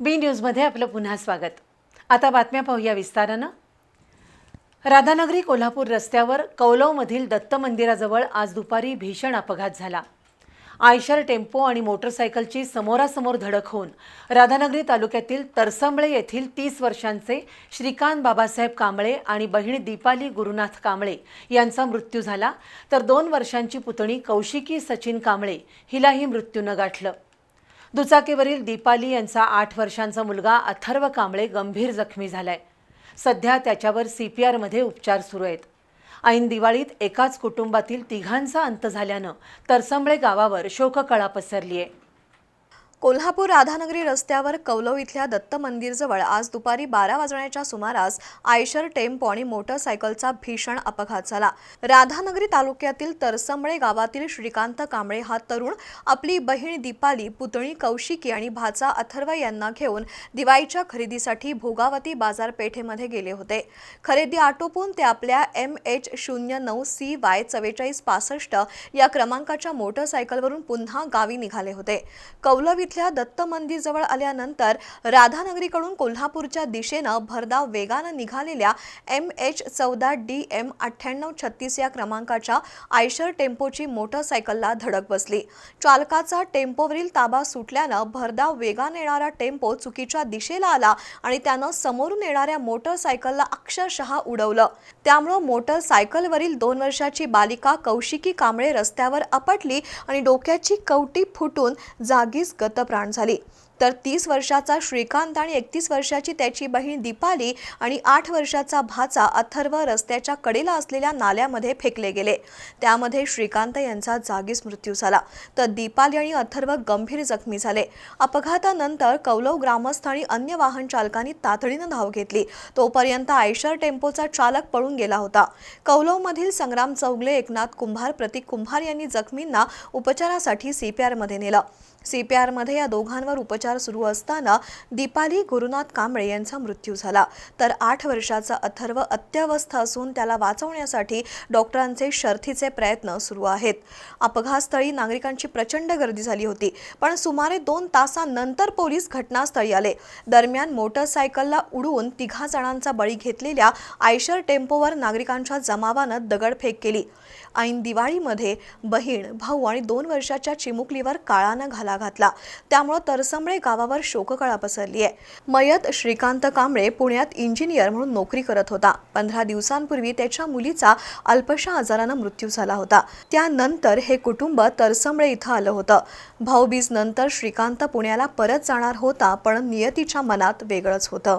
बी न्यूजमध्ये आपलं पुन्हा स्वागत. आता बातम्या पाहूया विस्तारानं. राधानगरी कोल्हापूर रस्त्यावर कौलवमधील दत्त मंदिराजवळ आज दुपारी भीषण अपघात झाला. आयशर टेम्पो आणि मोटरसायकलची समोरासमोर धडक होऊन राधानगरी तालुक्यातील तरसंबळे येथील तीस वर्षांचे श्रीकांत बाबासाहेब कांबळे आणि बहीण दीपाली गुरुनाथ कांबळे यांचा मृत्यू झाला. तर दोन वर्षांची पुतणी कौशिकी सचिन कांबळे हिलाही मृत्यूनं गाठलं. दुचाकीवरील दीपाली यांचा आठ वर्षांचा मुलगा अथर्व कांबळे गंभीर जखमी झालाय. सध्या त्याच्यावर सी पी आरमध्ये उपचार सुरू आहेत. ऐन दिवाळीत एकाच कुटुंबातील तिघांचा अंत झाल्यानं तरसंबळे गावावर शोककळा पसरली आहे कोल्हापूर राधानगरी रस्त्यावर कौलव इथल्या दत्त मंदिरजवळ आज दुपारी बारा वाजण्याच्या सुमारास आयशर टेम्पो आणि मोटरसायकलचा भीषण अपघात झाला. राधानगरी तालुक्यातील तरसंबळे गावातील श्रीकांत कांबळे हा तरुण आपली बहीण दीपाली पुतणी कौशिकी आणि भाचा अथर्व यांना घेऊन दिवाळीच्या खरेदीसाठी भोगावती बाजारपेठेमध्ये गेले होते. खरेदी आटोपून ते आपल्या एम एच शून्य नऊ सी वाय चव्वेचाळीस पासष्ट या क्रमांकाच्या मोटरसायकलवरून पुन्हा गावी निघाले होते. कौलव इथल्या दत्त मंदिरजवळ आल्यानंतर राधानगरीकडून कोल्हापूरच्या दिशेनं भरधाव वेगानं निघालेल्या एम एच चौदा डी एम अठ्ठ्याण्णव छत्तीस या क्रमांकाच्या आयशर टेम्पोची मोटरसायकलला धडक बसली. चालकाचा टेम्पोवरील ताबा सुटल्यानं भरधाव वेगानं येणारा टेम्पो चुकीच्या दिशेला आला आणि त्यानं समोरून येणाऱ्या मोटरसायकलला अक्षरशः उडवलं. त्यामुळं मोटरसायकलवरील दोन वर्षाची बालिका कौशिकी कांबळे रस्त्यावर अपटली आणि डोक्याची कवटी फुटून जागीच गत गतप्राण झाली. तर तीस वर्षाचा श्रीकांत आणि एकतीस वर्षाची त्याची बहीण दीपाली आणि आठ वर्षाचा भाचा अथर्व रस्त्याच्या कडेला असलेल्या नाल्यामध्ये फेकले गेले. त्यामध्ये श्रीकांत यांचा जागीच मृत्यू झाला. तर दीपाली आणि अथर्व गंभीर जखमी झाले. अपघातानंतर कौलव ग्रामस्थ आणि अन्य वाहन चालकांनी तातडीनं धाव घेतली. तोपर्यंत आयशर टेम्पोचा चालक पळून गेला होता. कौलवमधील संग्राम चौगले एकनाथ कुंभार प्रतीक कुंभार यांनी जखमींना उपचारासाठी सीपीआरमध्ये नेलं. सीपीआरमध्ये या दोघांवर उपचार सुरू असताना दीपाली गुरुनाथ कांबळे यांचा मृत्यू झाला. तर आठ वर्षाचा अथर्व अत्यवस्थ असून त्याला वाचवण्यासाठी डॉक्टरांचे शर्थीचे प्रयत्न सुरू आहेत. अपघातस्थळी नागरिकांची प्रचंड गर्दी झाली होती पण सुमारे दोन तासांनंतर पोलीस घटनास्थळी आले. दरम्यान मोटरसायकलला उडवून तिघा जणांचा बळी घेतलेल्या आयशर टेम्पोवर नागरिकांच्या जमावानं दगडफेक केली. ऐन दिवाळीमध्ये बहीण भाऊ आणि दोन वर्षाच्या चिमुकलीवर काळानं घाला घातला. त्यामुळे तरसंबळे गावावर शोककळा पसरली आहे. मयत श्रीकांत कांबळे पुण्यात इंजिनियर म्हणून नोकरी करत होता. पंधरा दिवसांपूर्वी त्याच्या मुलीचा अल्पशा आजारानं मृत्यू झाला होता. त्यानंतर हे कुटुंब तरसंबळे इथं आलं होतं. भाऊबीज नंतर श्रीकांत पुण्याला परत जाणार होता पण नियतीच्या मनात वेगळंच होतं.